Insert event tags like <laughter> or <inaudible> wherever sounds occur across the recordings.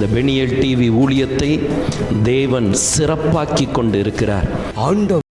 இந்த Peniel TV ஊழியத்தை தேவன் சிறப்பாக்கி கொண்டு இருக்கிறார் ஆண்டவர்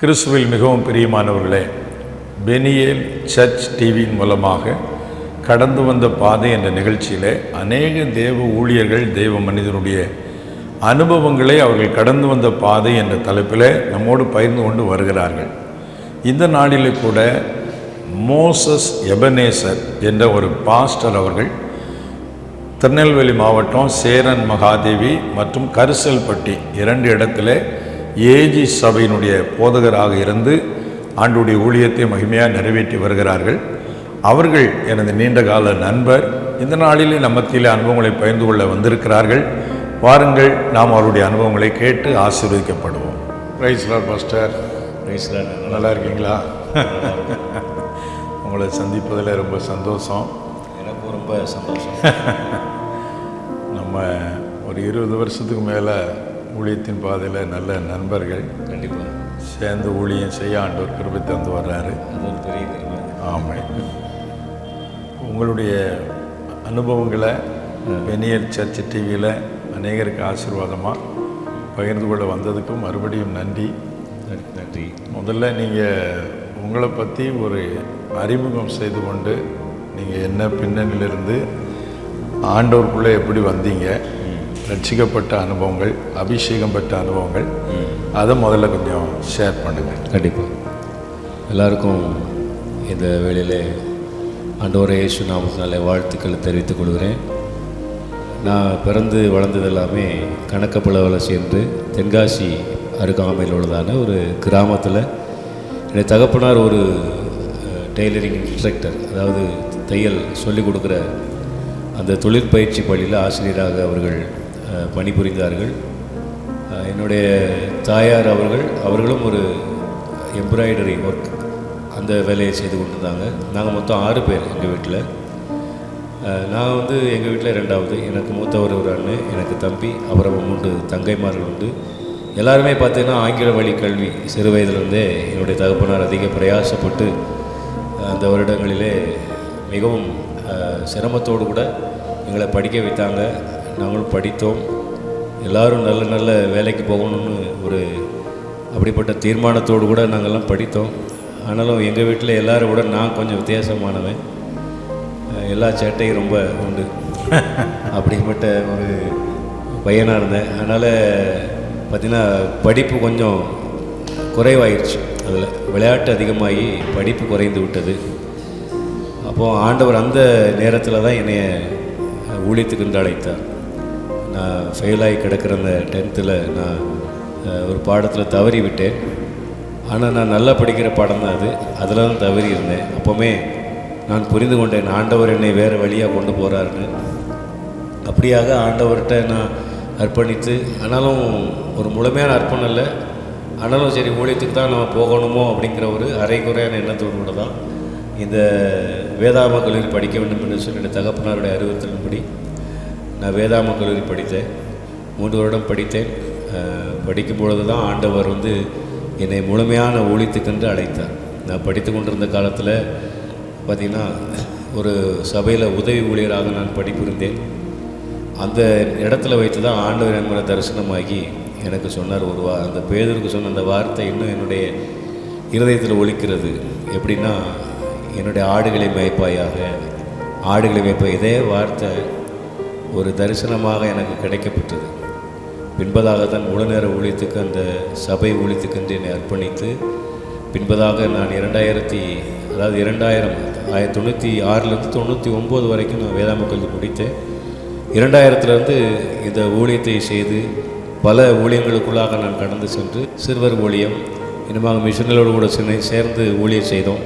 கிறிஸ்துவில் மிகவும் பிரியமானவர்களே பெனியேல் சர்ச் டிவியின் மூலமாக கடந்து வந்த பாதை என்ற நிகழ்ச்சியில் அநேக தேவ ஊழியர்கள் தெய்வ மனிதனுடைய அனுபவங்களை அவர்கள் கடந்து வந்த பாதை என்ற தலைப்பில் நம்மோடு பகிர்ந்து கொண்டு வருகிறார்கள். இந்த நாளிலே கூட மோசஸ் எபனேசர் என்ற ஒரு பாஸ்டர் அவர்கள் திருநெல்வேலி மாவட்டம் சேரன் மகாதேவி மற்றும் கரிசல்பட்டி இரண்டு இடத்துல ஏஜி சபையினுடைய போதகராக இருந்து ஆண்டுடைய ஊழியத்தை மகிமையாக நிறைவேற்றி வருகிறார்கள். அவர்கள் எனது நீண்டகால நண்பர். இந்த நாளிலே நம்ம மத்தியிலே அனுபவங்களை பகிர்ந்து கொள்ள வந்திருக்கிறார்கள். வாருங்கள் நாம் அவருடைய அனுபவங்களை கேட்டு ஆசீர்வதிக்கப்படுவோம். Rise lord pastor praise lord. நல்லா இருக்கீங்களா? <laughs> உங்களை சந்திப்பதில் ரொம்ப சந்தோஷம். எனக்கும் ரொம்ப சந்தோஷம். <laughs> நம்ம ஒரு இருபது வருஷத்துக்கு மேலே ஊழியத்தின் பாதையில் நல்ல நண்பர்கள் கண்டிப்பாக சேர்ந்து ஊழியம் செய்ய ஆண்டவர் கிருபை தந்து வர்றாரு. அது ஒரு பெரிய உங்களுடைய அனுபவங்களை பெனியல் சர்ச் டிவியில் அநேகருக்கு ஆசீர்வாதமாக பகிர்ந்து கொள்ள வந்ததுக்கும் மறுபடியும் நன்றி. நன்றி, நன்றி. முதல்ல நீங்கள் உங்களை பற்றி ஒரு அறிமுகம் செய்து கொண்டு நீங்கள் என்ன பின்னணியிலிருந்து ஆண்டவருக்குள்ளே எப்படி வந்தீங்க? ரட்சிக்கப்பட்ட அனுபவங்கள் அபிஷேகம் பெற்ற அனுபவங்கள் அதை முதல்ல கொஞ்சம் ஷேர் பண்ணுங்கள் கண்டிப்பாக எல்லாருக்கும் இந்த வேளையில் ஆண்டவரே இயேசு நாமத்தினால வாழ்த்துக்களை தெரிவித்துக் கொள்கிறேன். நான் பிறந்து வளர்ந்தது எல்லாமே கணக்கப்பளவில் சேர்ந்து தென்காசி அருகாமையில் உள்ளதான ஒரு கிராமத்தில் என்னுடைய தகப்பனார் ஒரு டெய்லரிங் இன்ஸ்ட்ரக்டர் அதாவது தையல் சொல்லிக் கொடுக்குற அந்த தொழிற்பயிற்சி பள்ளியில் ஆசிரியராக அவர்கள் பணிபுரிந்தார்கள். என்னுடைய தாயார் அவர்கள் அவர்களும் ஒரு எம்ப்ராய்டரி ஒர்க் அந்த வேலையை செய்து கொண்டிருந்தாங்க. நாங்கள் மொத்தம் ஆறு பேர் எங்கள் வீட்டில் நான் வந்து எங்கள் வீட்டில் ரெண்டாவது எனக்கு மூத்தவர் ஒரு அண்ணன் எனக்கு தம்பி அப்புறம் மூன்று தங்கைமார்கள் உண்டு. எல்லாருமே பார்த்தீங்கன்னா ஆங்கில வழி கல்வி சிறு வயதிலிருந்தே என்னுடைய தகப்பனார் அதிக பிரயாசப்பட்டு அந்த வருடங்களிலே மிகவும் சிரமத்தோடு கூட எங்களை படிக்க வைத்தாங்க. நாங்களும் படித்தோம். எல்லாரும் நல்ல நல்ல வேலைக்கு போகணும்னு ஒரு அப்படிப்பட்ட தீர்மானத்தோடு கூட நாங்கள்லாம் படித்தோம். ஆனாலும் எங்கள் வீட்டில் எல்லோரும் கூட நான் கொஞ்சம் வித்தியாசமானவன். எல்லா சேட்டையும் ரொம்ப உண்டு. அப்படிப்பட்ட ஒரு பையனாக இருந்தேன். அதனால் பார்த்திங்கன்னா படிப்பு கொஞ்சம் குறைவாயிருச்சு. அதில் விளையாட்டு அதிகமாகி படிப்பு குறைந்து விட்டது. அப்போது ஆண்டவர் அந்த நேரத்தில் தான் என்னைய ஊழியத்துக்கு என்று அழைத்தார். நான் ஃபெயிலாகி கிடக்கிற அந்த டென்த்தில் நான் ஒரு பாடத்தில் தவறி விட்டேன் ஆனால் நான் நல்லா படிக்கிற பாடம் தான் அது. அதில் தான் தவறி இருந்தேன். அப்போவுமே நான் புரிந்து கொண்டேன் ஆண்டவர் என்னை வேறு வழியாக கொண்டு போகிறாருன்னு அப்படியாக ஆண்டவர்கிட்ட நான் அர்ப்பணித்து ஆனாலும் ஒரு முழுமையான அர்ப்பணம் இல்லை. ஆனாலும் சரி ஊழியத்துக்கு தான் நம்ம போகணுமோ அப்படிங்கிற ஒரு அரைக்குறையான எண்ணத்தோடு கூட தான் இந்த வேதாம கல்லூரி படிக்க வேண்டும் என்று சொல்லி தகப்பனாருடைய அறிவுறுத்தலின்படி நான் வேதாம கல்லூரி படித்தேன். மூன்று வருடம் படித்தேன். படிக்கும் பொழுது தான் ஆண்டவர் வந்து என்னை முழுமையான ஊழித்துக்கென்று அழைத்தார். நான் படித்து கொண்டிருந்த காலத்தில் பார்த்திங்கன்னா ஒரு சபையில் உதவி ஊழியராக நான் படிப்பிருந்தேன் அந்த இடத்துல வைத்து தான் ஆண்டவர் என்கிற தரிசனமாகி எனக்கு சொன்னார் ஒரு வா அந்த பேதருக்கு சொன்ன அந்த வார்த்தை இன்னும் என்னுடைய இருதயத்தில் ஒழிக்கிறது எப்படின்னா என்னுடைய ஆடுகளை மேய்ப்பாயாக ஆடுகளை மேய்ப்பாய் இதே வார்த்தை ஒரு தரிசனமாக எனக்கு கிடைக்கப்பட்டது. பின்பதாக தான் முழு ஊழியத்துக்கு அந்த சபை ஊழியத்துக்கென்று என்னை அர்ப்பணித்து பின்பதாக நான் இரண்டாயிரத்தி அதாவது இரண்டாயிரம் ஆயிரத்தி தொண்ணூற்றி ஆறிலிருந்து தொண்ணூற்றி ஒம்பது வரைக்கும் நான் வேதாம கல்வி முடித்தேன். இரண்டாயிரத்துலேருந்து இந்த ஊழியத்தை செய்து பல ஊழியங்களுக்குள்ளாக நான் கடந்து சென்று சிறுவர் ஊழியம் இனிமாக மிஷனரோடு கூட சென்னை சேர்ந்து ஊழியம் செய்தோம்.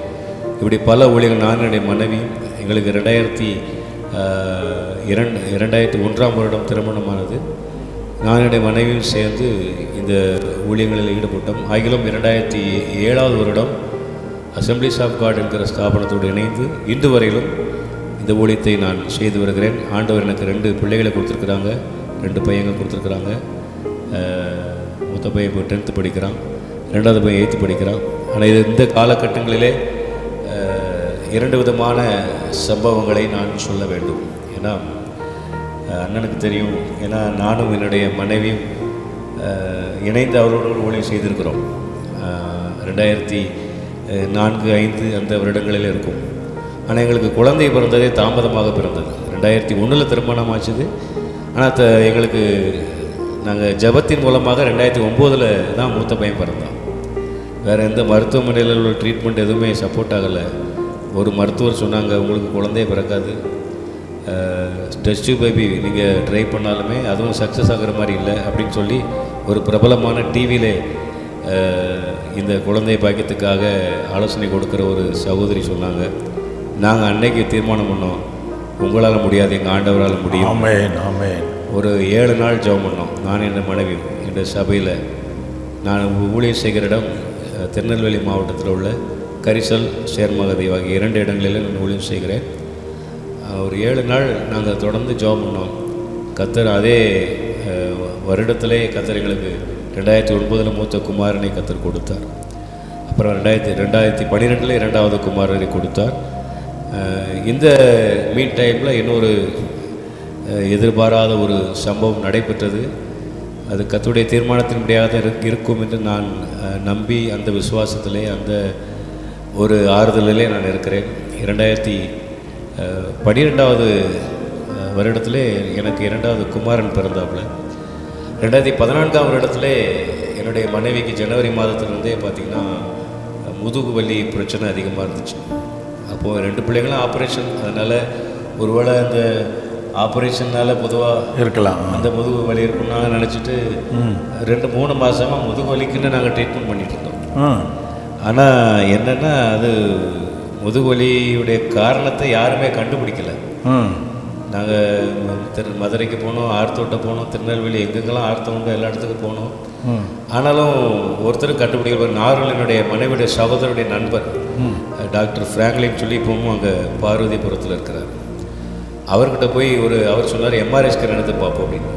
இப்படி பல ஊழியங்கள் நான் என்னுடைய மனைவி எங்களுக்கு ரெண்டாயிரத்தி இரண்டு இரண்டாயிரத்தி ஒன்றாம் வருடம் திருமணமானது. நான் என்னுடைய மனைவியும் சேர்ந்து இந்த ஊழியங்களில் ஈடுபட்டோம். ஆகிலும் இரண்டாயிரத்தி ஏழாவது வருடம் அசம்பிளிஸ் ஆஃப் காட் என்கிற ஸ்தாபனத்தோடு இணைந்து இன்று வரையிலும் இந்த ஊழியத்தை நான் செய்து வருகிறேன். ஆண்டவர் எனக்கு ரெண்டு பிள்ளைகளை கொடுத்துருக்குறாங்க. ரெண்டு பையங்க கொடுத்துருக்குறாங்க. மொத்த பையன் இப்போ டென்த்து படிக்கிறான். ரெண்டாவது பையன் எயித்து படிக்கிறான். ஆனால் இது இந்த காலகட்டங்களிலே இரண்டு விதமான சம்பவங்களை நான் சொல்ல வேண்டும். ஏன்னா அண்ணனுக்கு தெரியும். ஏன்னா நானும் என்னுடைய மனைவியும் இணைந்து அவரோடு ஊழியம் செய்திருக்கிறோம். ரெண்டாயிரத்தி நான்கு ஐந்து அந்த வருடங்களில் இருக்கும். ஆனால் எங்களுக்கு குழந்தை பிறந்ததே தாமதமாக பிறந்தது. ரெண்டாயிரத்தி ஒன்றில் திருமணம் ஆச்சுது. ஆனால் த எங்களுக்கு நாங்கள் ஜபத்தின் மூலமாக ரெண்டாயிரத்தி ஒம்போதில் தான் மூத்த பையன் பிறந்தான். வேறு எந்த மருத்துவமனையில் உள்ள ட்ரீட்மெண்ட் எதுவுமே சப்போர்ட் ஆகலை. ஒரு மருத்துவர் சொன்னாங்க உங்களுக்கு குழந்தையே பிறக்காது. டெஸ்ட் பேபி நீங்கள் ட்ரை பண்ணாலுமே அதுவும் சக்ஸஸ் ஆகுற மாதிரி இல்லை அப்படின்னு சொல்லி ஒரு பிரபலமான டிவியில் இந்த குழந்தை பாக்கியத்துக்காக ஆலோசனை கொடுக்குற ஒரு சகோதரி சொன்னாங்க. நாங்கள் அன்னைக்கு தீர்மானம் பண்ணோம். உங்களால் முடியாது எங்கள் ஆண்டவரால் முடியும். ஆமேன் ஆமேன். ஒரு ஏழு நாள் ஜெபம் பண்ணோம். நான் என் மனைவி என்ற சபையில். நான் ஊழியர் செய்கிற இடம் திருநெல்வேலி மாவட்டத்தில் உள்ள கரிசல் சேர்மகதி ஆகிய இரண்டு இடங்களில் நான் ஊழியம் செய்கிறேன். ஒரு ஏழு நாள் நாங்கள் தொடர்ந்து ஜோம் பண்ணோம். கத்தர் அதே வருடத்திலே கத்தர் எங்களுக்கு ரெண்டாயிரத்தி ஒன்பதில் மூத்த குமாரனை கத்தர் கொடுத்தார். அப்புறம் ரெண்டாயிரத்தி ரெண்டாயிரத்தி பன்னிரெண்டில் இரண்டாவது குமாரனை கொடுத்தார். இந்த மீட் டைமில் இன்னொரு எதிர்பாராத ஒரு சம்பவம் நடைபெற்றது. அது கத்துடைய தீர்மானத்தின்படியாக தான் இருக்கும் என்று நான் நம்பி அந்த விசுவாசத்திலே அந்த ஒரு ஆறுதலிலே நான் இருக்கிறேன். இரண்டாயிரத்தி அஹ், வருடத்திலே எனக்கு இரண்டாவது குமாரன் பிறந்தாப்புல. ரெண்டாயிரத்தி பதினான்காம் வருடத்திலே என்னுடைய மனைவிக்கு ஜனவரி மாதத்துலேருந்தே பார்த்திங்கன்னா முதுகு வலி பிரச்சனை அதிகமாக இருந்துச்சு. அப்போது ரெண்டு பிள்ளைங்களும் ஆப்ரேஷன் அதனால் ஒருவேளை அந்த ஆப்ரேஷன்னால பொதுவாக இருக்கலாம். அந்த முதுகு வலி இருக்குன்னு நினச்சிட்டு ரெண்டு மூணு மாதமாக முதுகு வலிக்குன்னு நாங்கள் ட்ரீட்மெண்ட் பண்ணிட்டு இருந்தோம். ஆனால் என்னென்னா அது முதுகு வலியுடைய காரணத்தை யாருமே கண்டுபிடிக்கல. நாங்கள் திரு மதுரைக்கு போனோம் ஆர்த்தோட்ட போனோம் திருநெல்வேலி எங்கெங்கெல்லாம் ஆர்த்தம் உண்டோ எல்லா இடத்துக்கும் போனோம். ஆனாலும் ஒருத்தரும் கண்டுபிடிக்கல. நார்வலினுடைய மனைவியுடைய சகோதரருடைய நண்பர் டாக்டர் ஃப்ராங்க்லின் சொல்லி இப்பவும் அங்கே பார்வதிபுரத்தில் இருக்கிறார். அவர்கிட்ட போய் ஒரு அவர் சொன்னார் எம்ஆர்ஐ ஸ்கேன் எடுத்து பார்ப்போம் அப்படின்னு.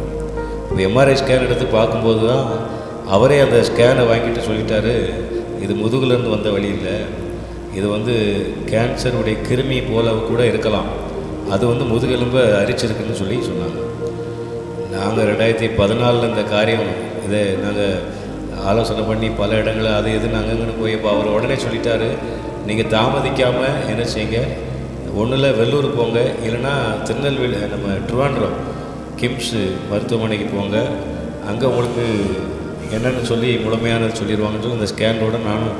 இப்போ எம்ஆர்ஐ ஸ்கேன் எடுத்து பார்க்கும்போது தான் அவரே அந்த ஸ்கேனை வாங்கிட்டு சொல்லிட்டாரு இது முதுகுலேருந்து வந்த வழி இல்லை. இது வந்து கேன்சருடைய கிருமி போல கூட இருக்கலாம். அது வந்து முதுகெலும்பை அரிச்சிருக்குன்னு சொல்லி சொன்னாங்க. நாங்கள் ரெண்டாயிரத்தி பதினாலில் இந்த காரியம் இதை நாங்கள் ஆலோசனை பண்ணி பல இடங்களில் அது எதுன்னு அங்கங்கன்னு போய் இப்போ அவர் உடனே சொல்லிட்டாரு நீங்கள் தாமதிக்காமல் என்ன செய்யுங்க? ஒன்றில் வெள்ளூர் போங்க இல்லைன்னா திருநெல்வேலி நம்ம ட்ரிவாண்ட்ரம் கிம்ஸு மருத்துவமனைக்கு போங்க. அங்கே உங்களுக்கு என்னென்னு சொல்லி முழுமையானது சொல்லிடுவாங்கன்னு சொல்லி அந்த ஸ்கேனோட நானும்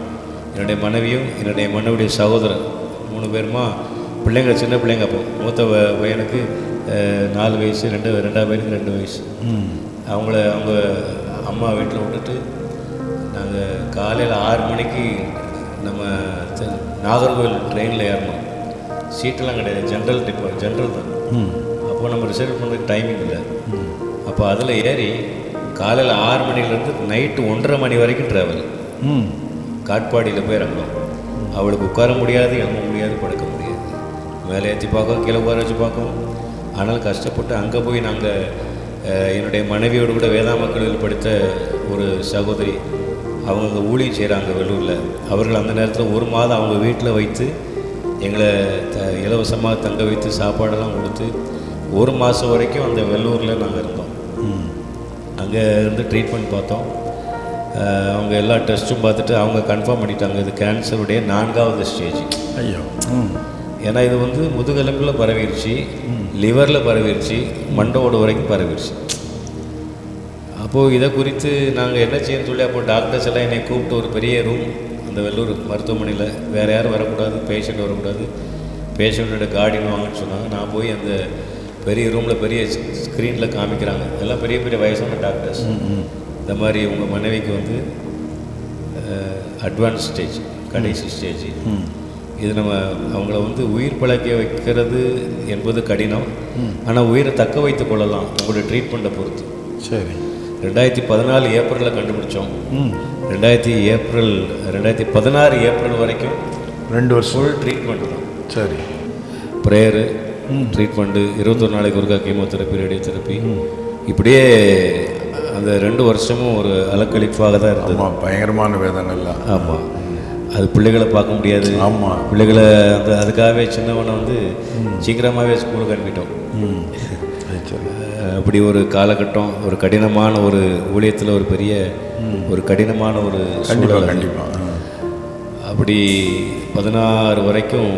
என்னுடைய மனைவியும் என்னுடைய மனைவியுடைய சகோதரன் மூணு பேருமா? பிள்ளைங்க சின்ன பிள்ளைங்க அப்போ. மூத்த பையனுக்கு நாலு வயசு ரெண்டு ரெண்டாவது பையனுக்கு ரெண்டு வயசு. அவங்கள அவங்க அம்மா வீட்டில் விட்டுட்டு நாங்கள் காலையில் ஆறு மணிக்கு நம்ம நாகர்கோவில் ட்ரெயினில் ஏறணும். சீட்டெல்லாம் கிடையாது ஜென்ரல் டிப்போ ஜென்ரல் தான். அப்போ நம்ம ரிசர்வ் பண்ணுறதுக்கு டைமிங் இல்லை. அப்போ அதில் ஏறி காலையில் ஆறு மணிலேருந்து நைட்டு ஒன்றரை மணி வரைக்கும் ட்ராவல் ம். காட்பாடியில் போய் இறங்கணும். அவளுக்கு உட்கார முடியாது எழும்ப முடியாது படுக்க முடியாது. மேலே ஏற்றி பார்க்கும் கீழே உட்கார வச்சு பார்க்கும் ஆனால் கஷ்டப்பட்டு அங்கே போய் நாங்கள் என்னுடைய மனைவியோடு கூட வேதாம கல்லூரியில் படித்த ஒரு சகோதரி அவங்க அங்கே ஊழியம் செய்கிறாங்க வெள்ளூரில். அவர்கள் அந்த நேரத்தில் ஒரு மாதம் அவங்க வீட்டில் வைத்து எங்களை த இலவசமாக தங்க வைத்து சாப்பாடெல்லாம் கொடுத்து ஒரு மாதம் வரைக்கும் அந்த வெள்ளூரில் நாங்கள் இருந்தோம். அங்கே இருந்து ட்ரீட்மெண்ட் பார்த்தோம். அவங்க எல்லா டெஸ்ட்டும் பார்த்துட்டு அவங்க கன்ஃபார்ம் பண்ணிட்டாங்க. இது கேன்சருடைய நான்காவது ஸ்டேஜ் ஐயோ. ஏன்னா இது வந்து முதுகெலும்பில் பரவிருச்சு லிவரில் பரவிருச்சு மண்டோடு வரைக்கும் பரவிருச்சு. அப்போது இதை குறித்து நாங்கள் என்ன செய்யணும்னு சொல்லி அப்போ டாக்டர்ஸ் எல்லாம் என்னை கூப்பிட்டு ஒரு பெரிய ரூம் அந்த வெள்ளூர் மருத்துவமனையில் வேறு யாரும் வரக்கூடாது பேஷண்ட் வரக்கூடாது. பேஷண்ட்டோட கார்டின் வாங்கன்னு சொன்னாங்க. நான் போய் அந்த பெரிய ரூமில் பெரிய ஸ்க்ரீனில் காமிக்கிறாங்க. எல்லாம் பெரிய பெரிய வயசான டாக்டர்ஸ் இந்த மாதிரி உங்கள் மனைவிக்கு வந்து அட்வான்ஸ் ஸ்டேஜ் கடைசி ஸ்டேஜ் இது நம்ம அவங்கள வந்து உயிர் பழக்க வைக்கிறது என்பது கடினம். ஆனால் உயிரை தக்க வைத்துக் கொள்ளலாம் உங்களுடைய ட்ரீட்மெண்ட்டை பொறுத்து. சரி. ரெண்டாயிரத்தி பதினாலு ஏப்ரலில் கண்டுபிடிச்சோம். ரெண்டாயிரத்தி ஏப்ரல் ரெண்டாயிரத்தி பதினாறு ஏப்ரல் வரைக்கும் ரெண்டு வருஷம். ஃபுல் ட்ரீட்மெண்ட் தான். சரி. ப்ரேயரு ட்ரீட்மெண்ட்டு இருபத்தொரு நாளைக்கு ஒருக்கா கீமோதெரப்பி ரேடியோதெரப்பி இப்படியே அந்த ரெண்டு வருஷமும் ஒரு அலக்களிப்பாக தான் இருந்தது. ஆமாம் பயங்கரமான வேதனை எல்லாம் ஆமாம் அது பிள்ளைகளை பார்க்க முடியாது. ஆமாம் பிள்ளைகளை அந்த அதுக்காகவே சின்னவனை வந்து சீக்கிரமாகவே ஸ்கூலுக்கு அனுப்பிட்டோம். அப்படி ஒரு காலகட்டம் ஒரு கடினமான ஒரு ஊழியத்தில் ஒரு பெரிய ஒரு கடினமான ஒரு கண்டிப்பாக சூழல். கண்டிப்பாக அப்படி பதினாறு வரைக்கும்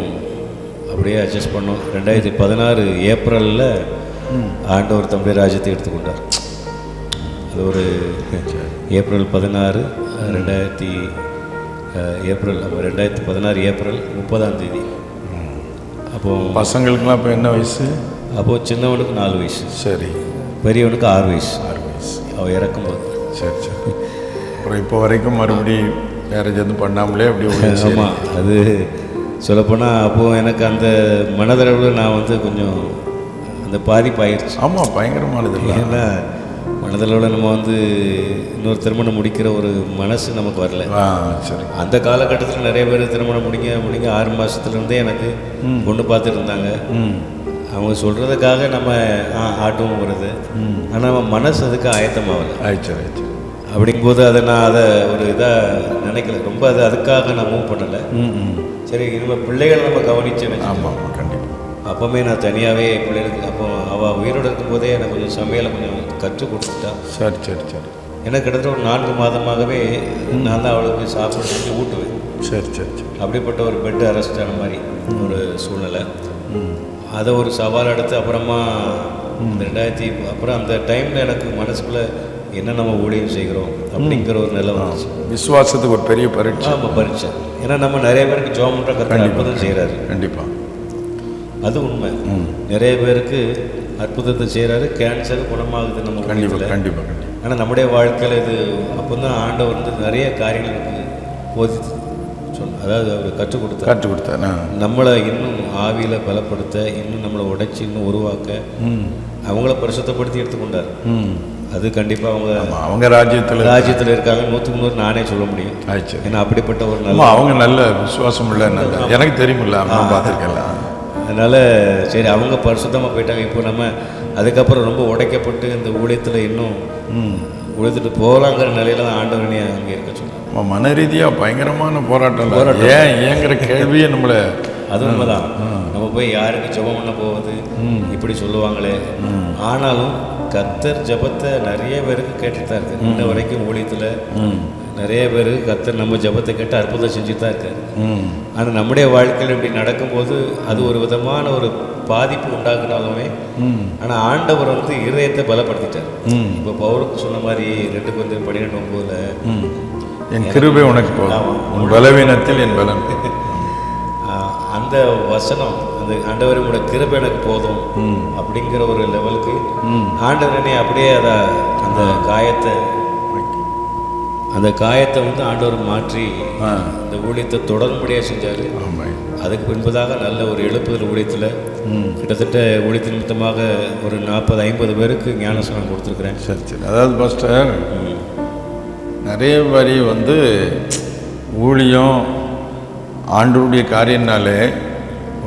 அப்படியே அட்ஜஸ்ட் பண்ணோம். ரெண்டாயிரத்தி பதினாறு ஏப்ரலில் ஆண்டவர் தம்பி ராஜ்யத்தை எடுத்துக்கொண்டார். அது ஒரு ஏப்ரல் பதினாறு ரெண்டாயிரத்தி ஏப்ரல் அப்போ ரெண்டாயிரத்தி பதினாறு ஏப்ரல் முப்பதாம் தேதி. அப்போ பசங்களுக்கெல்லாம் இப்போ என்ன வயசு? அப்போது சின்னவனுக்கு நாலு வயசு. சரி. பெரியவனுக்கு ஆறு வயசு. ஆறு வயசு. அவன் இறக்கும்போது. சரி சரி. அப்புறம் இப்போ வரைக்கும் மறுபடியும் மேரேஜ் எதுவும் பண்ணாமலே செய்றீங்க. <laughs> ஆமாம் அது சொல்லப்போனால் அப்போது எனக்கு அந்த மனதளவில் நான் வந்து கொஞ்சம் அந்த பாதிப்பு ஆயிடுச்சு ஆமாம் பயங்கரமானது. இல்லை ஏன்னா மனதளவில் நம்ம வந்து இன்னொரு திருமணம் முடிக்கிற ஒரு மனசு நமக்கு வரல. சரி. அந்த காலகட்டத்தில் நிறைய பேர் திருமணம் முடிங்க முடிங்க ஆறு மாதத்துலேருந்தே எனக்கு பொண்ணு பார்த்துட்டு இருந்தாங்க அவங்க சொல்கிறதுக்காக நம்ம ஆ, ஆட்டவும் வருது. ஆனால் நம்ம மனசு அதுக்கு ஆயத்தமாகலை. ஆயிடுச்சு ஆயிடுச்சு. அப்படிங்கும்போது அதை நான் அதை ஒரு இதாக நினைக்கல. ரொம்ப அது அதுக்காக நான் மூவ் பண்ணலை. சரி இனிமேல் பிள்ளைகள் நம்ம கவனிச்சேன்னு ஆமாம் ஆமாம் கண்டிப்பாக அப்போவுமே நான் தனியாகவே பிள்ளைகளுக்கு அப்போ அவள் உயிரோடு இருக்கும்போதே எனக்கு கொஞ்சம் சமையலை கொஞ்சம் கற்றுக் கொடுத்துட்டா. சரி சரி சரி. எனக்கு கிட்டத்தட்ட ஒரு நான்கு மாதமாகவே நான் தான் அவளுக்கு போய் சாப்பாடு செஞ்சு ஊட்டுவேன். சரி சரி சரி. அப்படிப்பட்ட ஒரு பெட் அரெஸ்ட் ஆன மாதிரி ஒரு சூழ்நிலை. அதை ஒரு சவால் எடுத்து அப்புறமா ரெண்டாயிரத்தி அப்புறம் அந்த டைமில் எனக்கு மனசுக்குள்ளே என்ன நம்ம ஊழியம் செய்கிறோம் அப்படிங்கிற ஒரு நிலை வந்துச்சு. விசுவாசத்துக்கு ஒரு பெரிய பரீட்சை. ஆமாம் பரீட்சை. ஏன்னா நம்ம நிறைய பேருக்கு ஜோம் பண்ணுற கற்று அற்புதம் செய்கிறாரு கண்டிப்பாக அது உண்மை. நிறைய பேருக்கு அற்புதத்தை செய்கிறாரு கேன்சர் குணமாகுது நம்ம கண்டிப்பாக கண்டிப்பாக கண்டிப்பாக ஆனால் நம்முடைய வாழ்க்கையில் இது அப்போ தான் ஆண்டவர் வந்து நிறைய காரியங்களுக்கு போதித்து சொன்ன அதாவது அவர் கற்றுக் கொடுத்தார். காட்டு கொடுத்தேன் நம்மளை இன்னும் ஆவியில் பலப்படுத்த இன்னும் நம்மளை உடைச்சி இன்னும் உருவாக்க அவங்கள பரிசுத்தப்படுத்தி எடுத்துக்கொண்டார். ம். அது கண்டிப்பாக அவங்க அவங்க ராஜ்யத்தில் ராஜ்யத்தில் இருக்காங்க. நூற்றுக்கு நூறு நானே சொல்ல முடியும். ஏன்னா அப்படிப்பட்ட ஒரு நல்ல அவங்க நல்ல விசுவாசம் உள்ள நல்ல எனக்கு தெரியுமில்ல நான் பார்த்துருக்கேன் அதனால் சரி அவங்க பரிசுத்தமாக போயிட்டாங்க. இப்போ நம்ம அதுக்கப்புறம் ரொம்ப உடைக்கப்பட்டு இந்த ஊழியத்தில் இன்னும் உழைத்துட்டு போகலாங்கிற நிலையில தான் ஆண்டவரனே அங்கே இருக்க ஆமாம் மன ரீதியாக பயங்கரமான போராட்டம் இல்லை. ஏன் ஏங்கிற கேள்வியே நம்மளை அது உண்மைதான். நம்ம போய் யாருக்கு ஜெபம் பண்ண போவது? இப்படி சொல்லுவாங்களே. ஆனாலும் கத்தர் ஜெபத்தை நிறைய பேருக்கு கேட்டுட்டு தான் இருக்கு இன்ன வரைக்கும் ஊழியத்தில் நிறைய பேர் கத்தர் நம்ம ஜெபத்தை கேட்டு அற்புதம் செஞ்சுட்டு தான் இருக்காரு ஆனால் நம்முடைய வாழ்க்கையில் இப்படி நடக்கும்போது அது ஒரு விதமான ஒரு பாதிப்பு உண்டாக்குனாலுமே ஆனால் ஆண்டவர் வந்து இருதயத்தை பலப்படுத்திட்டார். இப்போ பவுலுக்கு சொன்ன மாதிரி ரெண்டு கொஞ்சம் பன்னிரெண்டு ஒம்போதில் என் கிருபை உனக்கு போதும். உன் பலவீனத்தில் என் பலன். <laughs> அந்த வசனம் அந்த ஆண்டவர் உங்களோட கிருபை எனக்கு போதும் அப்படிங்கிற ஒரு லெவலுக்கு ஆண்டவர் என்னை அப்படியே அதை அந்த காயத்தை அந்த காயத்தை வந்து ஆண்டவர் மாற்றி இந்த ஊழியத்தை தொடர்படியாக செஞ்சார். ஆமாம் அதுக்கு பின்பதாக நல்ல ஒரு எழுப்புதல் ஊழியத்தில் கிட்டத்தட்ட ஊழியத்து நிமித்தமாக ஒரு நாற்பது ஐம்பது பேருக்கு ஞானஸ்தானம் கொடுத்துருக்குறேன். சரி சரி. அதாவது பாஸ்டர் நிறைய வரி வந்து ஊழியம் ஆண்டவருடைய காரியம்னாலே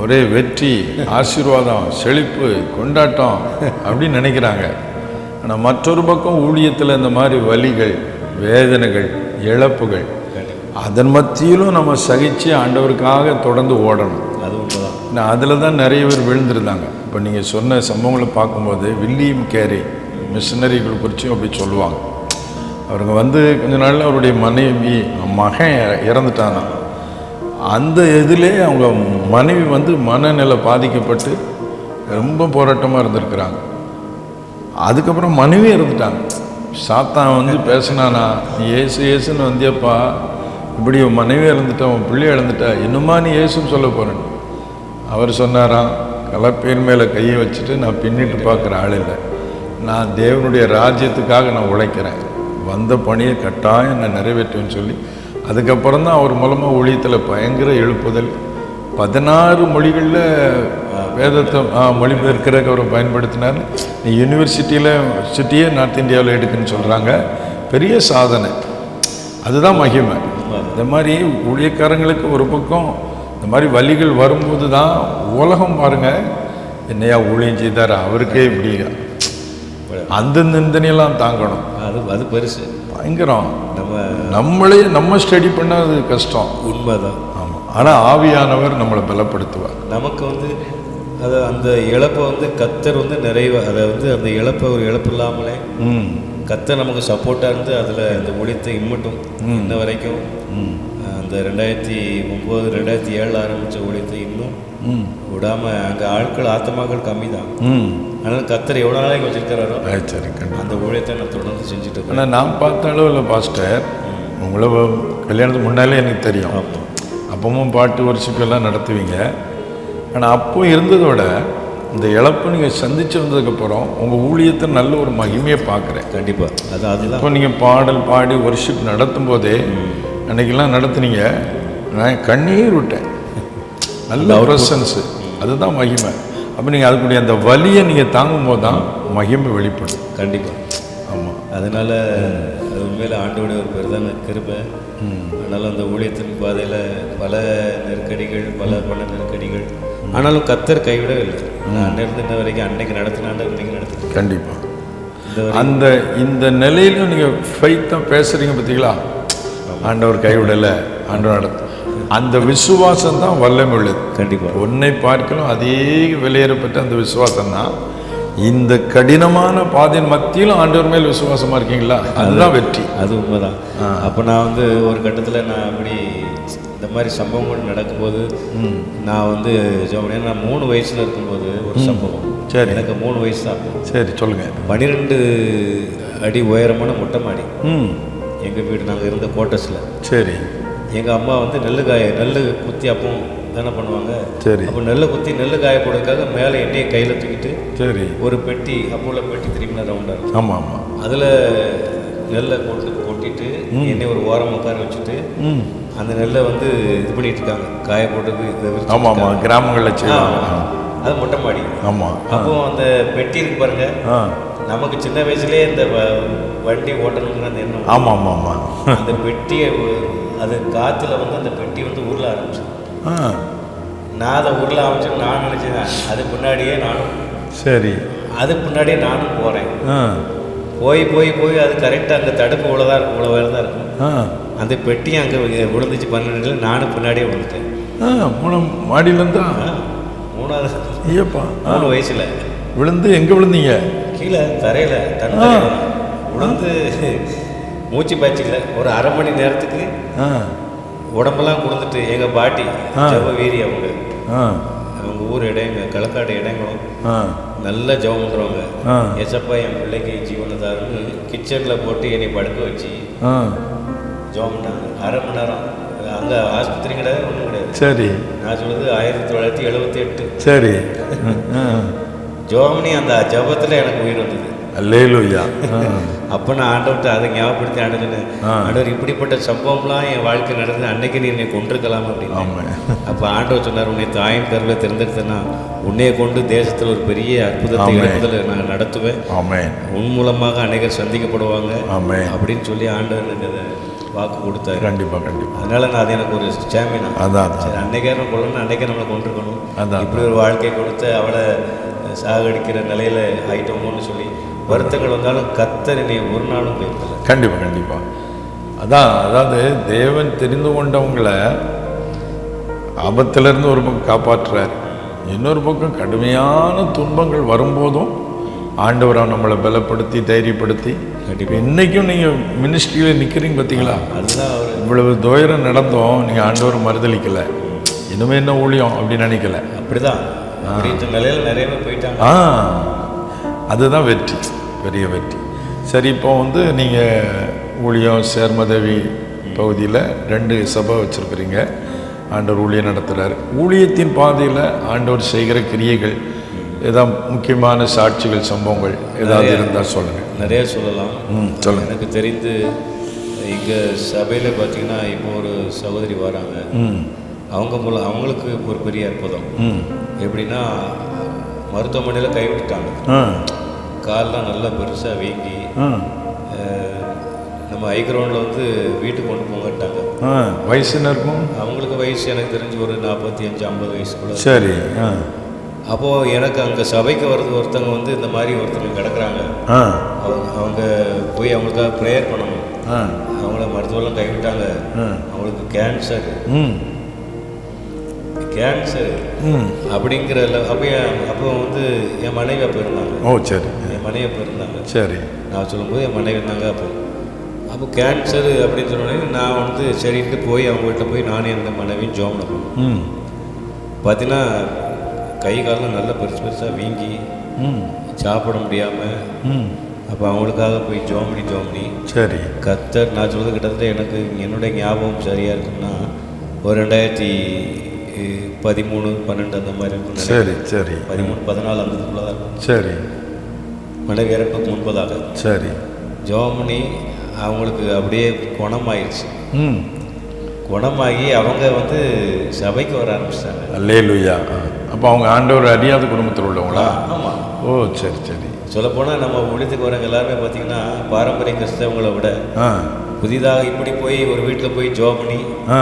ஒரே வெற்றி ஆசீர்வாதம் செழிப்பு கொண்டாட்டம் அப்படின்னு நினைக்கிறாங்க. ஆனால் மற்றொரு பக்கம் ஊழியத்தில் இந்த மாதிரி வலிகள் வேதனைகள் இழப்புகள். அதன் மத்தியிலும் நம்ம சகிச்சு ஆண்டவருக்காக தொடர்ந்து ஓடணும். அது உண்மைதான் நான் அதில் தான் நிறைய பேர் விழுந்திருந்தாங்க. இப்போ நீங்கள் சொன்ன சம்பவங்களை பார்க்கும்போது வில்லியம் கேரி மிஷினரிகள் குறித்தும் அப்படி சொல்லுவாங்க. அவருங்க வந்து கொஞ்ச நாள்ல அவருடைய மனைவி மகன் இற- இறந்துட்டானா. அந்த இதிலே அவங்க மனைவி வந்து மனநிலை பாதிக்கப்பட்டு ரொம்ப போராட்டமாக இருந்திருக்கிறாங்க. அதுக்கப்புறம் மனைவி இறந்துட்டாங்க. சாத்தான் வந்து பேசினானா நீ ஏசு ஏசுன்னு வந்தியப்பா. இப்படி உன் மனைவி இறந்துட்டா உன் பிள்ளை இழந்துட்டா இன்னுமா நீ ஏசுன்னு சொல்ல போறேன் அவர் சொன்னாராம் கலப்பையின் மேலே கையை வச்சுட்டு நான் பின்னிட்டு பார்க்குற ஆள் இல்லை. நான் தேவனுடைய ராஜ்யத்துக்காக நான் உழைக்கிறேன். வந்த பணியை கட்டாயம் நான் நிறைவேற்றுவேன்னு சொல்லி அதுக்கப்புறம் தான் அவர் மூலமாக ஒழியத்தில் பயங்கர எழுப்புதல். பதினாறு மொழிகளில் வேதத்தை மொழிபெயர்க்கிறதுக்கு அவர் பயன்படுத்தினார். நீ யூனிவர்சிட்டியில் சிட்டியே நார்த் இந்தியாவில் எடுக்குன்னு சொல்கிறாங்க பெரிய சாதனை. அதுதான் மகிமை. இந்த மாதிரி ஊழியக்காரங்களுக்கு ஒரு பக்கம் இந்த மாதிரி வலிகள் வரும்போது தான் உலகம் பாருங்க என்னையா ஊழியம் செய்தார் அவருக்கே இப்படி. அந்த நிந்தனையெல்லாம் தாங்கணும். அது அது பெருசு. பயங்கரம். நம்ம நம்மளே நம்ம ஸ்டடி பண்ணது கஷ்டம். உண்மைதான். ஆமாம் ஆனால் ஆவியானவர் நம்மளை பலப்படுத்துவார். நமக்கு வந்து அது அந்த இழப்பை வந்து கத்தர் வந்து நிறைவா அதை வந்து அந்த இழப்பை ஒரு இழப்பு இல்லாமலே ம். கத்தர் நமக்கு சப்போர்ட்டாக இருந்து அதில் அந்த ஒழித்தை இம்மட்டும் இன்ன வரைக்கும் அந்த ரெண்டாயிரத்தி ஒம்பது ரெண்டாயிரத்தி ஏழில் ஆரம்பித்த ஒழித்தை இன்னும் விடாமல் அங்கே ஆட்கள் ஆத்மாக்கள் கம்மி தான் ம். ஆனால் கத்தர் எவ்வளோ நாளைக்கு வச்சிருக்கிறாரோ கண்டிப்பாக அந்த ஊழியத்தை நான் தொடர்ந்து செஞ்சுட்டு இருக்கேன் ஆனால் நான் பார்த்த அளவில் பாஸ்டர் உங்களை கல்யாணத்துக்கு முன்னாலே எனக்கு தெரியும். அப்பவும் பாட்டு worship எல்லாம் நடத்துவீங்க. ஆனால் அப்போ இருந்ததை விட இந்த இழப்பு நீங்கள் சந்திச்சு வந்ததுக்கப்புறம் உங்கள் ஊழியத்தை நல்ல ஒரு மகிமையை பார்க்குறேன். கண்டிப்பாக அது அதுதான் இப்போ நீங்கள் பாடல் பாடி worship நடத்தும் போதே அன்னைக்கெல்லாம் நடத்துனீங்க. நான் கண்ணீர் விட்டேன் நல்ல ப்ரெசன்ஸு அதுதான் மகிமை. அப்போ நீங்கள் அதுக்குடைய அந்த வலியை நீங்கள் தாங்கும்போது தான் மகிமை வெளிப்படும். கண்டிப்பாக ஆமாம் அதனால் அது உண்மையில் ஆண்டோடைய ஒரு பெரிதான கிருபை. அதனால் அந்த ஊழியத்தின் பாதையில் பல நெருக்கடிகள் பல பண நெருக்கடிகள். ஆனாலும் கத்தர் கைவிடவே இல்லை நான் அன்னையிலிருந்து இன்ன வரைக்கும் அன்னைக்கு நடத்தினாண்ட இன்னைக்கு நடத்திட்டு கண்டிப்பாக அந்த இந்த நிலையிலும் நீங்கள் ஃபைத்தாக பேசுகிறீங்க பார்த்தீங்களா ஆண்டவர் கைவிடலை. ஆண்டவர் நடத்து அந்த விசுவாசம் தான் வல்லமை உள்ளது. கண்டிப்பாக உன்னை பார்க்கலாம் அதே விலையேறப்பட்ட அந்த விசுவாசம் தான் இந்த கடினமான பாதையின் மத்தியிலும் ஆண்டவர் மேல் விசுவாசமா இருக்கீங்களா? அதுதான் வெற்றி. அது உண்மைதான். அப்போ நான் வந்து ஒரு கட்டத்தில் நான் அப்படி இந்த மாதிரி சம்பவங்கள் நடக்கும்போது நான் வந்து பண்ணேன். நான் மூணு வயசில் இருக்கும்போது ஒரு சம்பவம். சரி. எனக்கு மூணு வயசு தான் சரி சொல்லுங்க. பன்னிரெண்டு அடி உயரமான மொட்டை மாடி. ம். எங்கள் வீடு நாங்கள் இருந்த குவார்ட்டர்ஸில் சரி. எங்கள் அம்மா வந்து நெல்லு காய நெல்லு குத்தி அப்போ தானே பண்ணுவாங்க? சரி. அப்போ நெல்லை குத்தி நெல்லு காய போடுறதுக்காக மேலே எண்ணெயை கையில் தூக்கிட்டு சரி. ஒரு பெட்டி அப்போ உள்ள பெட்டி தெரியுமா ரவுண்டாக இருக்கும். ஆமாம் ஆமாம் அதில் நெல்லை கொண்டு கொட்டிட்டு எண்ணெய் ஒரு ஓரம் உட்கார வச்சுட்டு அந்த நெல்லை வந்து இது பண்ணிட்டு இருக்காங்க. காய போட்டு இதை விரிச்சு ஆமாம் ஆமாம் கிராமங்களில் செய்வாங்க. அது மொட்டை மாடி. ஆமாம் அப்போ அந்த பெட்டி இருக்கு பாருங்க. நமக்கு சின்ன வயசுலேயே இந்த வண்டி ஓட்டணுங்கிற அந்த எண்ணம் ஆமாம் ஆமாம் ஆமாம் அந்த பெட்டியை அது காற்றுல வந்து அந்த பெட்டி வந்து உருள ஆரம்பிச்சு நான் அதை உருள ஆரம்பிச்சேன்னு நான் நினச்சேன் அது பின்னாடியே நானும். சரி. அது பின்னாடியே நானும் போகிறேன் போய் போய் போய் அது கரெக்டாக அந்த தடுப்பு இவ்வளோதான் இருக்கும் இவ்வளோ வேறு தான் இருக்கும். அந்த பெட்டி அங்கே விழுந்துச்சு பன்னெண்டுல நானும் பின்னாடியே விழுந்துட்டேன். மூணு மாடியிலேருந்தா? மூணாவது. ஐயப்பா மூணு வயசில். விழுந்து எங்கே விழுந்தீங்க? கீழே தரையில் தரையில. விழுந்து மூச்சு பாய்ச்சிக்கல ஒரு அரை மணி நேரத்துக்கு உடம்பெல்லாம் கொடுத்துட்டு எங்கள் பாட்டி. ஜெப வீரி அவங்க. ஆ. அவங்க ஊர் இடையங்க களக்காடு இடையங்களும். ஆ. நல்ல ஜெபம் பண்ணுறவங்க ஆ. எசப்பா என் பிள்ளைக்கு ஜீவனை தாருன்னு கிச்சனில் போட்டு என்னை படுக்க வச்சு ஆ. ஜெபம் பண்ணாங்க அரை மணி நேரம். அங்கே ஆஸ்பத்திரி கிடையாது ஒன்றும் கிடையாது. சரி. நான் சொல்லுது ஆயிரத்தி தொள்ளாயிரத்தி எழுபத்தி எட்டு. சரி. <laughs> ஜோமனி அந்த ஜபத்தில் எனக்கு உயிர் வந்தது. அல்லேலூயா. ஆ அப்போ நான் ஆண்டவர்கிட்ட அதை ஞாபகப்படுத்தி ஆண்டு சொன்னேன் ஆ. ஆண்டவர் இப்படிப்பட்ட சம்பவம்லாம் என் வாழ்க்கை நடந்தது அன்னைக்கு நீ என்னை கொண்டிருக்கலாம் அப்படின்னு அப்போ ஆண்டவர் சொன்னார் உன்னை தாயின் கருவில் தேர்ந்தெடுத்தேன்னா உன்னைய கொண்டு தேசத்தில் ஒரு பெரிய அற்புதத்தை. எழுப்புதலை நான் நடத்துவேன். உன் மூலமாக அநேகர் சந்திக்கப்படுவாங்க. அப்படின்னு சொல்லி ஆண்டவர் எனக்கு வாக்கு கொடுத்தாரு. கண்டிப்பாக கண்டிப்பாக அதனால நான் அது எனக்கு ஒரு சாம்பியன் அதான் அன்னைக்கே நம்ம கொள்ளணும் அன்னைக்கே நம்மளை கொண்டிருக்கணும் அதான். இப்படி ஒரு வாழ்க்கை கொடுத்து அவளை சாகடிக்கிற நிலையில ஆயிட்டோமோன்னு சொல்லி வருத்தங்கள் வந்தாலும் கத்தர் நீ ஒரு நாளும் போயிருக்கல கண்டிப்பாக கண்டிப்பாக அதான் அதாவது தேவன் தெரிந்து கொண்டவங்களை ஆபத்திலிருந்து ஒரு பக்கம் காப்பாற்றுறார். இன்னொரு பக்கம் கடுமையான துன்பங்கள் வரும்போதும் ஆண்டவரை நம்மளை பலப்படுத்தி தைரியப்படுத்தி கண்டிப்பா. இன்னைக்கும் நீங்கள் மினிஸ்ட்ரியில் நிற்கிறீங்க பார்த்தீங்களா? அதுதான் இவ்வளவு துயரம் நடந்தோம் நீங்கள் ஆண்டவரை மறுதளிக்கலை. இனிமே என்ன ஊழியம் அப்படின்னு நினைக்கல. அப்படிதான். அப்படின்ற நிலையில நிறைய பேர் போயிட்டாங்க. ஆ. அதுதான் வெற்றி பெரிய வெற்றி. சரி இப்போ வந்து நீங்கள் ஊழியம் சேர்மதேவி பகுதியில் ரெண்டு சபை வச்சுருக்கிறீங்க. ஆண்டவர் ஊழியம் நடத்துகிறார் ஊழியத்தின் பாதையில் ஆண்டவர் செய்கிற கிரியைகள் ஏதாவது முக்கியமான சாட்சிகள் சம்பவங்கள் ஏதாவது இருந்தால் சொல்லுங்கள் நிறைய சொல்லலாம். ம் சொல்லுங்கள் எனக்கு தெரிந்து இங்க சபையில பார்த்தீங்கன்னா இப்போ ஒரு சகோதரி வராங்க. ம். அவங்க மூலம் அவங்களுக்கு ஒரு பெரிய அற்புதம். ம். எப்படின்னா மருத்துவமனையில் கைவிட்டுட்டாங்க ஆ. கால்லாம் நல்லா பெருசாக வீங்கி நம்ம ஹைகிரவுண்டில் வந்து வீட்டுக்கு கொண்டு போங்கட்டாங்க ஆ. வயசு என்ன இருக்கும்? அவங்களுக்கு வயசு எனக்கு தெரிஞ்சு ஒரு நாற்பத்தி அஞ்சு ஐம்பது வயசுக்குள்ள சரி ஆ. அப்போது எனக்கு அங்கே சபைக்கு வர்றது ஒருத்தவங்க வந்து இந்த மாதிரி ஒருத்தவங்க கிடக்குறாங்க. ஆ. அவங்க அவங்க போய் அவங்களுக்காக ப்ரேயர் பண்ணணும். அவங்கள மருத்துவம்லாம் கைவிட்டாங்க அவங்களுக்கு கேன்சர் ம். கேன்சர் அப்படிங்கிற அப்போ என் அப்போ வந்து என் மனைவி அப்போ இருந்தாங்க. ஓ சரி. என் மனைவி அப்போ இருந்தாங்க. சரி. நான் சொல்லும்போது என் மனைவி இருந்தாங்க அப்போ. அப்போ கேன்சர் அப்படின்னு சொன்னோடனே நான் வந்து சரின்ட்டு போய் அவங்க வீட்டில் போய் நானும் என் மனைவியும் ஜோம் பண்ணோம். ம். பார்த்தீங்கன்னா கை காலெலாம் நல்லா பெருசு பெருசாக வீங்கி ம். சாப்பிட முடியாமல் ம். அப்போ அவங்களுக்காக போய் ஜோமணி ஜோமணி சரி. கத்தர் நான் சொல்றது கிட்டத்தட்ட எனக்கு என்னுடைய ஞாபகம் சரியாக இருக்குன்னா ஒரு ரெண்டாயிரத்தி பதிமூணு பன்னெண்டு அந்த மாதிரி இருக்கும். சரி சரி. பதிமூணு பதினாலு அந்த இதுக்குள்ள இருக்கும். சரி. மனைவி இறப்புக்கு முன்பதாக. சரி. ஜோமணி அவங்களுக்கு அப்படியே குணமாயிடுச்சு ம். குணமாகி அவங்க வந்து சபைக்கு வர ஆரம்பிச்சிட்டாங்க. அல்லேலூயா. அப்போ அவங்க ஆண்டவர் அறியாத குடும்பத்தில் உள்ளவங்களா? ஆமாம் ஓ சரி சரி. சொல்லப்போனால் நம்ம ஊழியத்துக்கு வரவங்க எல்லாருமே பார்த்தீங்கன்னா பாரம்பரிய கிறிஸ்தவங்களை விட புதிதாக இப்படி போய் ஒரு வீட்டில் போய் ஆ.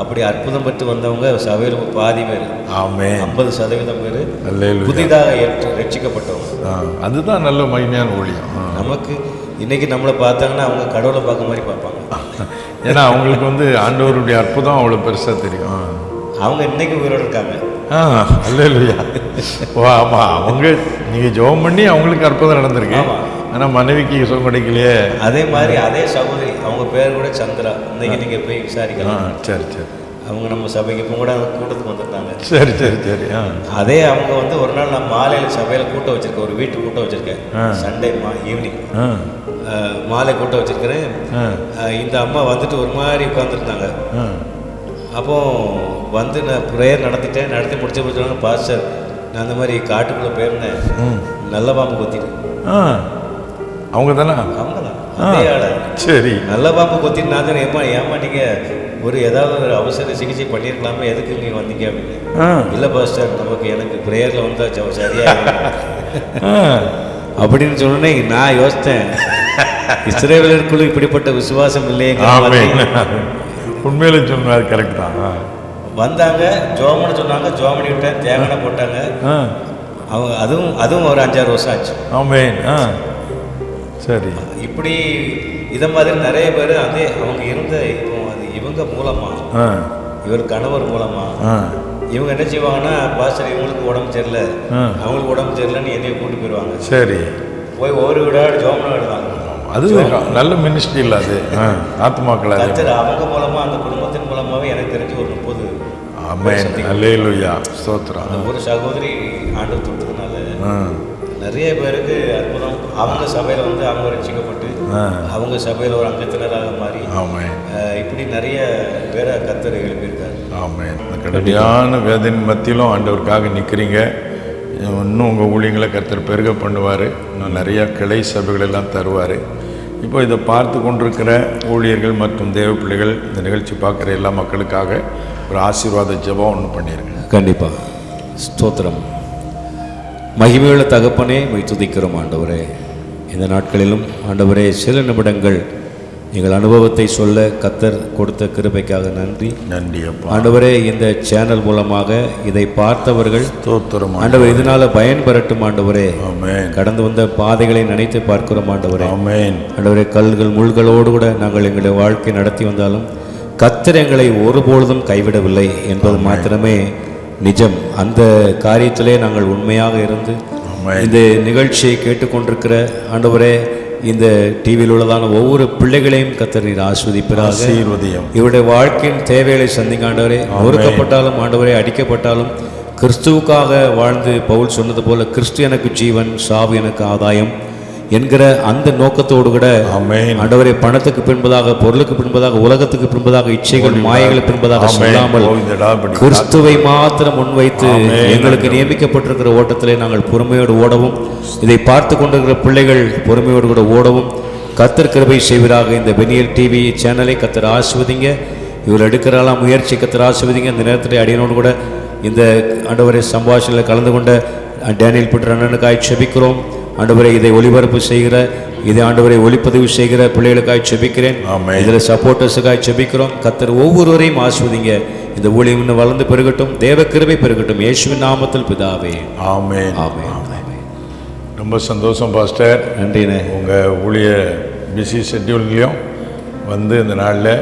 அப்படி அற்புதம் பெற்று வந்தவங்க சபையில் பாதி பேர். ஆமே ஐம்பது சதவீதம் பேர் புதிதாக ஏற்று ரட்சிக்கப்பட்டவங்க. அதுதான் நல்ல மகிமையான ஊழியம். நமக்கு இன்னைக்கு நம்மளை பார்த்தாங்கன்னா அவங்க கடவுளை பார்க்க மாதிரி பார்ப்பாங்க. <laughs> ஏன்னா அவங்களுக்கு வந்து ஆண்டவருடைய அற்புதம் அவ்வளோ பெருசாக தெரியும். அவங்க இன்னைக்கு உயிரோடு இருக்காங்க. ஆ அல்லேலூயா. ஓ ஆமாம் அவங்க நீங்கள் ஜெபம் பண்ணி அவங்களுக்கு அற்புதம் நடந்திருக்கு. ஆனால் மனைவிக்கு சுகம் கிடைக்கலையே. அதே மாதிரி அதே சகோதரி அவங்க பேர் கூட சந்திரா. இன்னைக்கு நீங்கள் போய் விசாரிக்கலாம். சரி சரி. அவங்க நம்ம சபைக்கு இப்போ கூட கூட்டத்துக்கு வந்திருந்தாங்க. சரி சரி சரி அதே அவங்க வந்து ஒரு நாள் நான் மாலையில் சபையில் கூட்டம் வச்சிருக்கேன். ஒரு வீட்டு கூட்டம் வச்சிருக்கேன். சண்டே மா ஈவினிங் மாலை கூட்டம் வச்சிருக்கிறேன். இந்த அம்மா வந்துட்டு ஒரு மாதிரி உட்காந்துருந்தாங்க அப்போ வந்து நான் ப்ரேயர் நடத்திட்டேன். நடத்தி முடிச்ச முடிச்சாங்க பாஸ்டர் நான் அந்த மாதிரி காட்டுக்குள்ளே போயிருந்தேன். நல்ல பாம்பு கொத்திட்டு. ஆ. அவங்க தானே சரி. நல்ல பாம்பு கொத்திட்டு நான் தானே ஏமா ஏமா நீங்கள் ஒரு ஏதாவது ஒரு அவசர சிகிச்சை பண்ணியிருக்கலாமே எதுக்கு இங்கே வந்தீங்க அப்படின்னு. இல்லை பாஸ்டர் நமக்கு எனக்கு ப்ரேயரில் வந்தாச்சு அவன் சரியா ஆ. அப்படின்னு சொன்னே நான் யோசித்தேன். இஸ்ரேலருக்குள்ள இப்படிப்பட்ட விசுவாசம் இல்லையே ஆமே உண்மையில சொன்னார் கரெக்ட் தான். வந்தாங்க ஜோமனு சொன்னாங்க ஜோமனி விட்டேன் தேவனை போட்டாங்க. அவங்க அதுவும் அதுவும் ஒரு அஞ்சாறு வருஷம் ஆச்சு. ஆமேன். ஆ. சரி. இப்படி இதை மாதிரி நிறைய பேர் அதே அவங்க இருந்த இப்போ இவங்க மூலமா ஆ. இவர் கணவர் மூலமா ஆ. இவங்க என்ன செய்வாங்கன்னா பாஸ்டர் இவங்களுக்கு உடம்பு சரியில்லை. அவங்களுக்கு உடம்பு சரியில்லைன்னு என்னைய கூட்டு போயிடுவாங்க. சரி. போய் ஒவ்வொரு வீடாடு ஜோமனம் விடுவாங்க அது நல்ல மினிஸ்ட்ரி இல்லை அது. ஆத்மாக்கள் அது. அவங்க மூலமா அந்த குடும்பத்தின் மூலமாவே எனக்கு தெரிஞ்சு ஒரு முப்பது ஆமென். அல்லேலூயா ஸ்தோத்திரம். அந்த ஒரு சகோதரி ஆண்டு தொட்டதுனால நிறைய பேருக்கு அற்புதம் அவங்க சபையில் வந்து அவங்க ரசிக்கப்பட்டு. அவங்க சபையில் ஒரு அங்கத்தினராக மாறி இப்படி நிறைய பேரை கத்தர் எழுப்பியிருக்காரு. ஆமென். இந்த கடுமையான வேதனை மத்தியிலும் ஆண்டவருக்காக நிற்கிறீங்க இன்னும் உங்கள் ஊழியங்களை கர்த்தர் பெருக பண்ணுவார். இன்னும் நிறையா கிளை சபைகள் எல்லாம் தருவார். இப்போ இதை பார்த்து கொண்டிருக்கிற ஊழியர்கள் மற்றும் தேவ பிள்ளைகள் இந்த நிகழ்ச்சி பார்க்குற எல்லா மக்களுக்காக ஒரு ஆசீர்வாத ஜெபம் ஒன்று பண்ணியிருங்க கண்டிப்பா. ஸ்தோத்திரம். மகிமையுள்ள தகப்பனே மை துதிக்கிறோம் ஆண்டவரே. இந்த நாட்களிலும் ஆண்டவரே சில நிமிடங்கள் எங்கள் அனுபவத்தை சொல்ல கத்தர் கொடுத்த கிருபைக்காக நன்றி. நன்றி ஆண்டவரே இந்த சேனல் மூலமாக இதை பார்த்தவர்கள் ஆண்டவர். இதனால பயன்பெறட்டும் ஆண்டவரே. கடந்து வந்த பாதைகளை நினைத்து பார்க்கிறோம் ஆண்டவரே. ஆண்டவரே கல்கள் முள்களோடு கூட நாங்கள் எங்களுடைய வாழ்க்கை நடத்தி வந்தாலும் கத்தர் எங்களை ஒருபொழுதும் கைவிடவில்லை என்பது மாத்திரமே நிஜம். அந்த காரியத்திலே நாங்கள் உண்மையாக இருந்து இந்த நிகழ்ச்சியை கேட்டுக்கொண்டிருக்கிற ஆண்டவரே இந்த டிவியில் உள்ளதான ஒவ்வொரு பிள்ளைகளையும் கத்தர் நீர் ஆஸ்வதிப்பிறாக ஆசீர்வதியம். இவருடைய வாழ்க்கையின் தேவைகளை சந்திங்க ஆண்டவரே. ஒடுக்கப்பட்டாலும் ஆண்டவரே அடிக்கப்பட்டாலும் கிறிஸ்துவுக்காக வாழ்ந்து பவுல் சொன்னது போல கிறிஸ்து எனக்கு ஜீவன் சாவு எனக்கு ஆதாயம். என்கிற அந்த நோக்கத்தோடு கூட ஆண்டவரே பணத்துக்கு பின்பதாக பொருளுக்கு பின்பதாக உலகத்துக்கு பின்பதாக இச்சைகள் மாயைகளை பின்பதாக சொல்லாமல் கிறிஸ்துவை மாத்திரம் முன்வைத்து. எங்களுக்கு நியமிக்கப்பட்டிருக்கிற ஓட்டத்திலே நாங்கள் பொறுமையோடு ஓடவும் இதை பார்த்து கொண்டிருக்கிற பிள்ளைகள் பொறுமையோடு கூட ஓடவும் கத்தர் கிருபை செய்வராக. இந்த பெனியல் டிவி சேனலை கத்தர் ஆஸ்வதிங்க இவர் எடுக்கிறலாம் முயற்சி கத்தர் ஆஸ்வதிங்க இந்த நேரத்தில் அடியனோடு கூட இந்த ஆண்டவரை சம்பாஷணையில் கலந்து கொண்ட டேனியல் பீட்டர் அண்ணனுக்காய் செபிக்கிறோம். ஆண்டவரை இதை ஒளிபரப்பு செய்கிற இதை ஆண்டவரை ஒளிப்பதிவு செய்கிற பிள்ளைகளுக்காய் செபிக்கிறேன். இதில் சப்போர்ட்டர்ஸுக்காய் செபிக்கிறோம். கத்தர் ஒவ்வொருவரையும் ஆஸ்வதிங்க இந்த ஊழியம் இன்னும் வளர்ந்து பெருகட்டும். தேவ கிருபை பெருகட்டும். இயேசுவின் நாமத்தில் பிதாவே. ஆமென். ஆமென். ரொம்ப சந்தோஷம் பாஸ்டர். நன்றிண்ணே. உங்கள் ஊழிய பிஸி ஷெட்யூல்லையும் வந்து இந்த நாளில்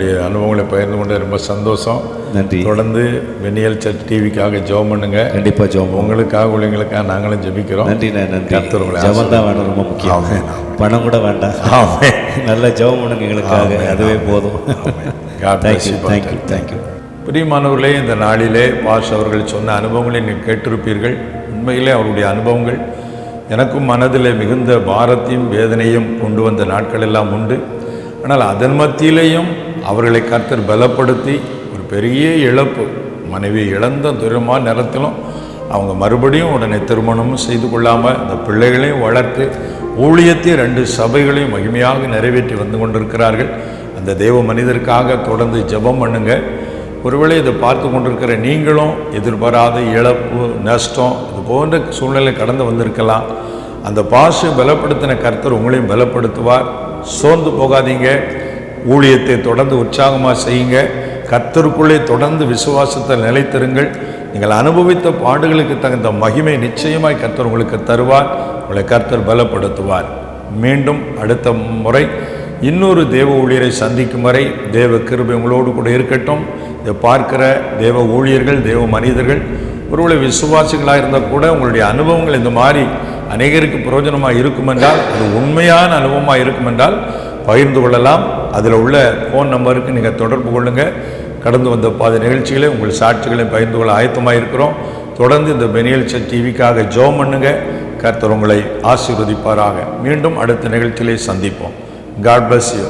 உங்களுடைய அனுபவங்களை பகிர்ந்து கொண்டு ரொம்ப சந்தோஷம். நன்றி. தொடர்ந்து வெனியல் சர்ச் டிவிக்காக ஜெபம் பண்ணுங்க. கண்டிப்பா ஜோம் உங்களுக்காக ஊழியங்களுக்காக நாங்களும் ஜெபிக்கிறோம். நன்றி கர்த்தர் உங்களை ஜெபம் தான் வேணும் ரொம்ப முக்கியம். பணம் கூட வேண்டாம். ஆமென். நல்ல ஜெபம் பண்ணுங்க எங்களுக்காக. அதுவே. போதும். Thank you thank you. தேங்க்யூ பிரியமானவர்களே இந்த நாளிலே பாஸ் அவர்கள் சொன்ன அனுபவங்களை நீங்கள் கேட்டிருப்பீர்கள். உண்மையிலே அவருடைய அனுபவங்கள் எனக்கும் மனதிலே மிகுந்த பாரத்தையும் வேதனையும் கொண்டு வந்த நாட்கள் எல்லாம் உண்டு. ஆனால் அதன் மத்தியிலேயும் அவர்களை கர்த்தர் பலப்படுத்தி ஒரு பெரிய இழப்பு. மனைவி இழந்த துரமாக நேரத்திலும் அவங்க மறுபடியும் உடனே திருமணமும் செய்து கொள்ளாமல் இந்த பிள்ளைகளையும் வளர்த்து ஊழியத்தையும் ரெண்டு சபைகளையும் மகிமையாக நிறைவேற்றி வந்து கொண்டிருக்கிறார்கள். அந்த தேவ மனிதருக்காக தொடர்ந்து ஜெபம் பண்ணுங்க. ஒருவேளை இதை பார்த்து கொண்டிருக்கிற நீங்களும் எதிர்பாராத இழப்பு நஷ்டம் இது போன்ற சூழ்நிலை கடந்து வந்திருக்கலாம். அந்த பாசு பலப்படுத்தின கர்த்தர் உங்களையும் பலப்படுத்துவார். சோர்ந்து போகாதீங்க. ஊழியத்தை தொடர்ந்து உற்சாகமாக செய்யுங்க. கர்த்தருக்குள்ளே தொடர்ந்து விசுவாசத்தை நிலைத்திருங்கள். நீங்கள் அனுபவித்த பாடுகளுக்கு தகுந்த மகிமை நிச்சயமாய் கர்த்தர் உங்களுக்கு தருவார். உங்களை கர்த்தர் பலப்படுத்துவார். மீண்டும் அடுத்த முறை இன்னொரு தேவ ஊழியரை சந்திக்கும் வரை தேவ கிருபை உங்களோடு கூட இருக்கட்டும். இதை பார்க்கிற தேவ ஊழியர்கள் தேவ மனிதர்கள் ஒருவேளை விசுவாசிகளாக இருந்தால் கூட உங்களுடைய அனுபவங்கள் இந்த மாதிரி அநேகருக்கு பிரயோஜனமாக இருக்கும் என்றால் அது உண்மையான அனுபவமாக இருக்குமென்றால் பகிர்ந்து கொள்ளலாம். அதில் உள்ள ஃபோன் நம்பருக்கு நீங்கள் தொடர்பு கொள்ளுங்கள் கடந்து வந்த பாத நிகழ்ச்சிகளை உங்கள் சாட்சிகளை பகிர்ந்து கொள்ள ஆயத்தமாக இருக்கிறோம். தொடர்ந்து இந்த பெனியல் டிவிக்காக ஜோம் பண்ணுங்க. கர்த்தர் உங்களை ஆசீர்வதிப்பாராக. மீண்டும் அடுத்த நிகழ்ச்சியிலே சந்திப்போம். God bless you